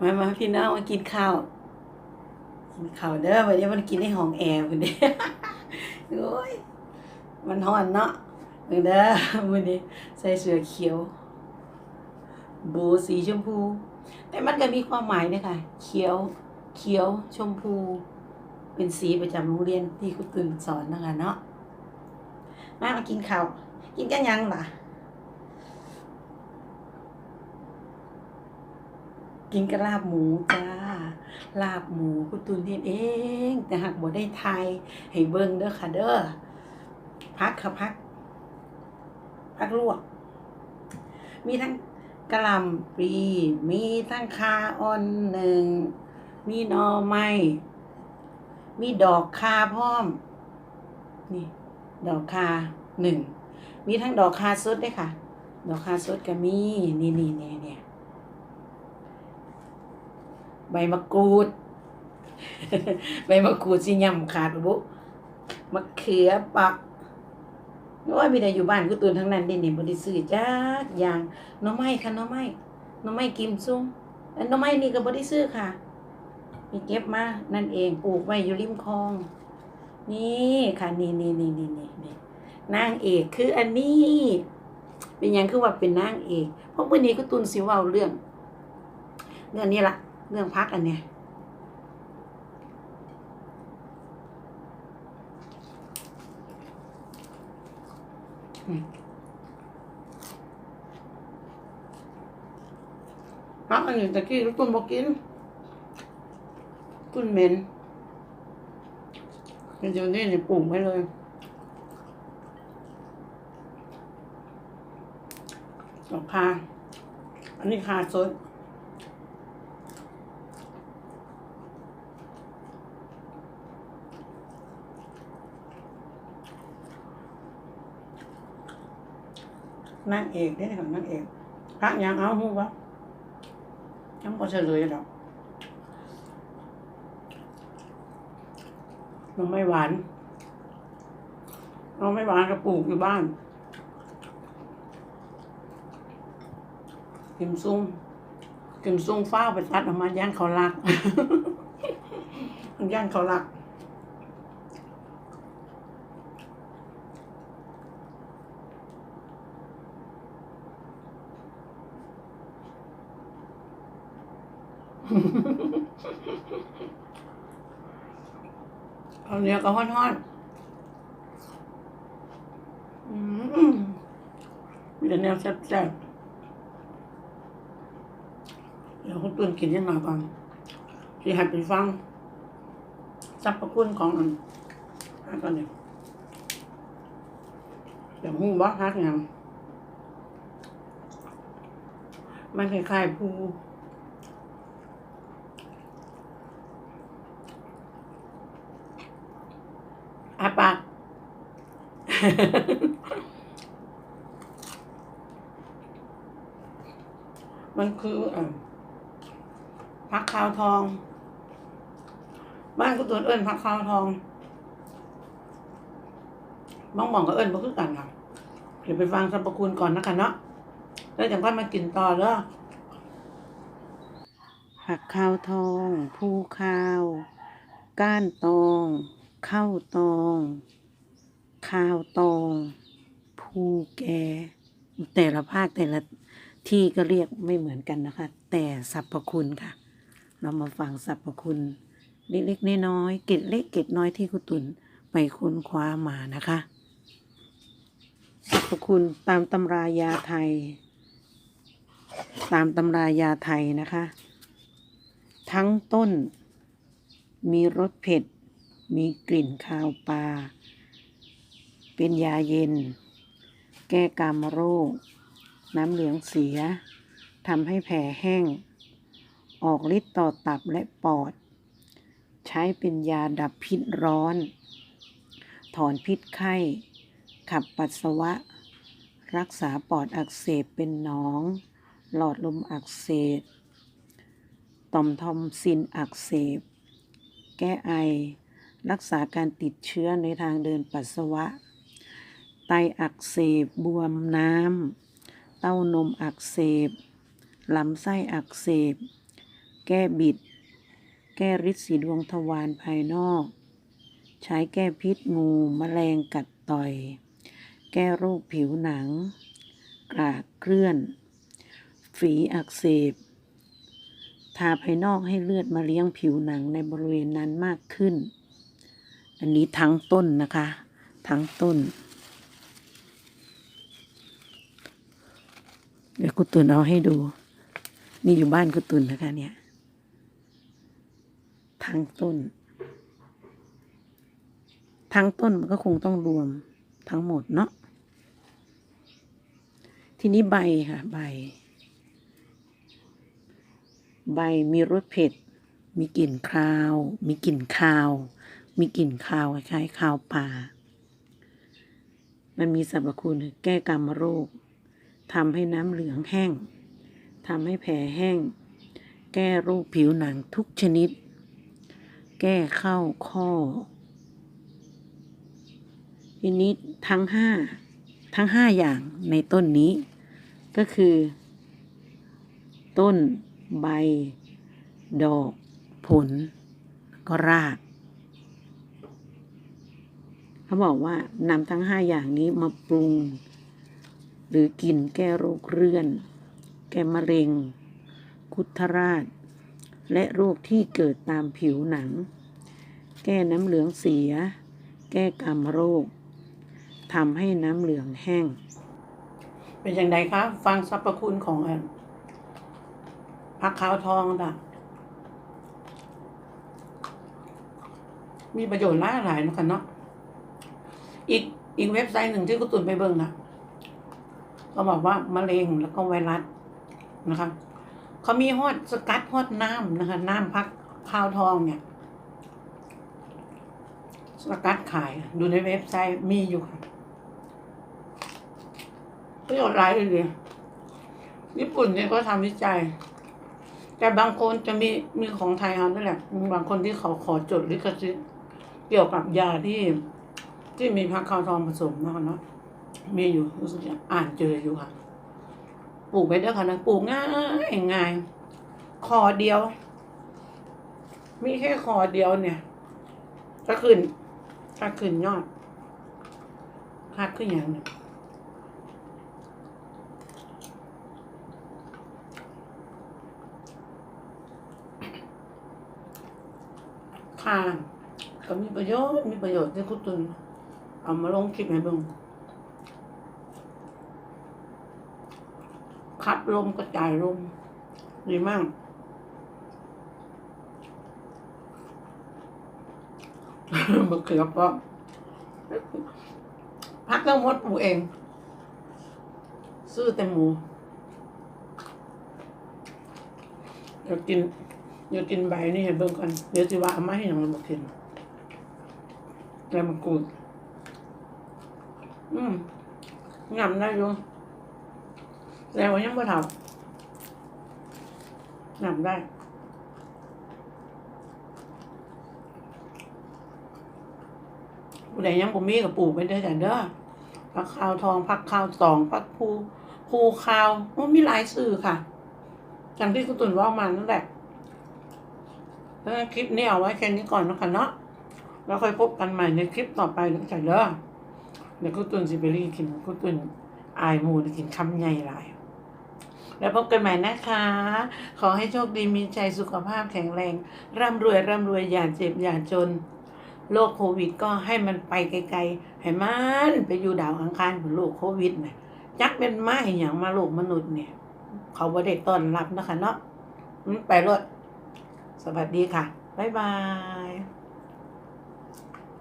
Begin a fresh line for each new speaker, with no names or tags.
มามาพี่น้องมากินข้าว กินข้าวเด้อวันนี้มันกินในห้องแอร์คนเดียวโอ้ยมันร้อนเนาะเบิ่งเด้อวันนี้ใส่เสื้อเขียวโบสีชมพู แต่มันก็มีความหมายนะคะเขียว เขียวชมพู เป็นสีประจำโรงเรียนที่คุณตื่นสอนนะคะเนาะมามากินข้าว กินกันยังล่ะ กินกับลาบหมูจ้า ลาบหมูคุณตุนเฮ็ดเอง แต่หากบ่ได้ไทยให้เบิ่งเด้อค่ะเด้อพักค่ะพัก พักลวก มีทั้งกระลำปลีมีทั้งคาออนหนึ่ง มีนอไม้มีดอกคาพร้อม นี่ ดอกคาหนึ่ง มีทั้งดอกคาสดด้วยค่ะ ดอกคาสดก็มี นี่นี่นี่เนี่ย ใบมะกรูด ใบมะกรูดสิยำขาดบุมะเขือปักโอ้ยมีแต่อยู่บ้านกูตูนทั้งนั้นเด่นนี่บ่ได้ซื้อจักอย่างน่องไม้ค่ะน่องไม้น่องไม้กิมซุงอันหน่อไม้นี่ก็บ่ได้ซื้อค่ะ มีเก็บมา นั่นเองปลูกไว้อยู่ริมคลอง นี่ค่ะนี่นี่นี่นี่นี่นี่นางเอกคืออันนี้ เป็นยังคือว่าเป็นนางเอกเพราะวันนี้กูตูนสิว้าเรื่องเรื่องนี้ล่ะ เรื่องพักอันเนี้ยพักอันนี้ตะกี้ลูกตุนบอกกินตุนเหม็นเดี๋ยวนี้นี่ปลูกไว้เลยดอกคาอันนี้คาสด นางเอกได้ค่ะนางเอกพระยังเอาหูวะยังพอเฉลยดอกน้องไม่หวานน้องไม่หวานก็ปลูกอยู่บ้านกิมซุ่งกิมซุ่งฟ้าไปตัดออกมาย่างเขารักย่างเขารัก เอาเนี้ยก็ฮ้อนๆอืมมีแต่แนวแซ่บๆเดี๋ยวคุณตื่นกินยังไงก่อนที่หัดไปฟังสรรพคุณของอันฮักก่อนเนี่ยเดี๋ยวหุ้งบอฮักยังมันคล้ายๆภูอาปาก มันคืออพักขาวทอง บ้านกูตัวเอิญพักขาวทองมองมองก็เอิญบ่คือกันค่ะเดี๋ยวไปฟังสรรพคุณก่อนนะคะเนาะแล้วจากก็มากินต่อเด้อผักขาวทอง ภูข้าว ก้านตอง ข้าวตอง ข้าวตองภูแก แต่ละภาคแต่ละที่ก็เรียกไม่เหมือนกันนะคะ แต่สรรพคุณค่ะ เรามาฟังสรรพคุณเล็กๆน้อยๆเกร็ดเล็กเกร็ดน้อยที่คุณตุนไปค้นคว้ามานะคะสรรพคุณตามตำรายาไทย ตามตำรายาไทยนะคะ ทั้งต้นมีรสเผ็ด มีกลิ่นคาวปลา เป็นยาเย็น แก้กามโรค น้ำเหลืองเสียทำให้แผลแห้ง ออกฤทธิ์ต่อตับและปอด ใช้เป็นยาดับพิษร้อน ถอนพิษไข้ ขับปัสสาวะ รักษาปอดอักเสบเป็นหนอง หลอดลมอักเสบต่อมทอมซินอักเสบ แก้ไอ รักษาการติดเชื้อในทางเดินปัสสาวะ ไตอักเสบบวมน้ำ เต้านมอักเสบ ลำไส้อักเสบ แก้บิด แก้ฤทธิ์สีดวงทวารภายนอก ใช้แก้พิษงูแมลงกัดต่อย แก้โรคผิวหนัง กรากเคลื่อน ฝีอักเสบ ทาภายนอกให้เลือดมาเลี้ยงผิวหนังในบริเวณนั้นมากขึ้น อันนี้ทั้งต้นนะคะ ทั้งต้น เดี๋ยวกูตุนเอาให้ดู นี่อยู่บ้านกูตุนนะคะเนี่ย ทั้งต้น ทั้งต้นมันก็คงต้องรวมทั้งหมดเนาะ ทีนี้ใบค่ะใบ ใบมีรสเผ็ด มีกลิ่นคาว มีกลิ่นคาว มีกลิ่นคาวคล้ายๆคาวป่า มันมีสรรพคุณแก้กรรมโรค ทำให้น้ำเหลืองแห้งทำให้แผลแห้ง แก้โรคผิวหนังทุกชนิด แก้เข้าข้อทีนี้ทั้งห้าทั้งห้าอย่างในต้นนี้ ก็คือ ต้น ใบ ดอก ผล ก็ราก เขาบอกว่านำทั้งห้าอย่างนี้มาปรุง หรือกินแก้โรคเรื้อน แก้มะเร็ง คุทราช และโรคที่เกิดตามผิวหนัง แก้น้ำเหลืองเสีย แก้กรรมโรคทำให้น้ำเหลืองแห้ง เป็นอย่างไรคะ ฟังสรรพคุณของอันผักขาวทองจ้ะมีประโยชน์หลายหลายนะคะเนาะอีกอีกเว็บไซต์หนึ่งที่กุตุนไปเบิ่งนะ เขาบอกว่ามะเร็งแล้วก็ไวรัสนะคะเขามีฮอดสกัดฮอดน้ำนะคะ น้ำพักข้าวทองเนี่ยสกัดขาย ดูในเว็บไซต์มีอยู่ค่ะประโยชน์หลายเลยญี่ปุ่นเนี่ยก็ทำวิจัย แต่บางคนจะมีมีของไทยเอาด้วยแหละบางคนที่เขาขอจดลิขสิทธิ์เกี่ยวกับยาที่ที่มีพักข้าวทองผสมนะคะเนาะ มีอยู่รู้สึกอ่านเจออยู่ค่ะปลูกไปด้อค่ะนะปลูกง่ายง่ายคอเดียว มีแค่คอเดียวเนี่ยก็ขึ้นก็ขึ้นยอดหักขึ้นอย่างหนึ่งค่ะก็มีประโยชน์มีประโยชน์ที่คุณตุนเอามาลงคลิปให้เบิ่ง คัดลมกระจายลมดีมากมะเขือเปราะพักทั้งมดปลูกเอง ซื้อแต่หมูเดี๋ยวกินเดี๋ยวกินใบนี่ให้เบิ่งก่อนเดี๋ยวสิว่าเอามาให้หยังเราบอกกินแล้วมันกูดอืมงำได้อยู่ แล้วยังไม่ทำงำได้ผู้ใดยังบ่มีกับปลูกไปเด้อจ้ะเด้อผักข้าวทองผักข้าวสองผักภูภูข้าวมันมีหลายสื่อค่ะอย่างที่คุณตุนว่ามานั่นแหละแล้วคลิปนี้เอาไว้แค่นี้ก่อนนะคะเนาะแล้วค่อยพบกันใหม่ในคลิปต่อไปนะจ้ะเด้อเดี๋ยวคุณตุนสิไปรีกินคุณตุนอายหมูกินคำใหญ่หลาย แล้วพบกันใหม่นะคะ ขอให้โชคดีมีใจสุขภาพแข็งแรง ร่ำรวยร่ำรวยอย่าเจ็บอย่าจนโรคโควิดก็ให้มันไปไกลๆ ให้มันไปอยู่ดาวอังคารเหมือนโรคโควิดนะจักเป็นไม้อย่างมาโลกมนุษย์เนี่ย เขาบ่ได้ต้อนรับนะคะเนาะไปรถสวัสดีค่ะ บ๊ายบาย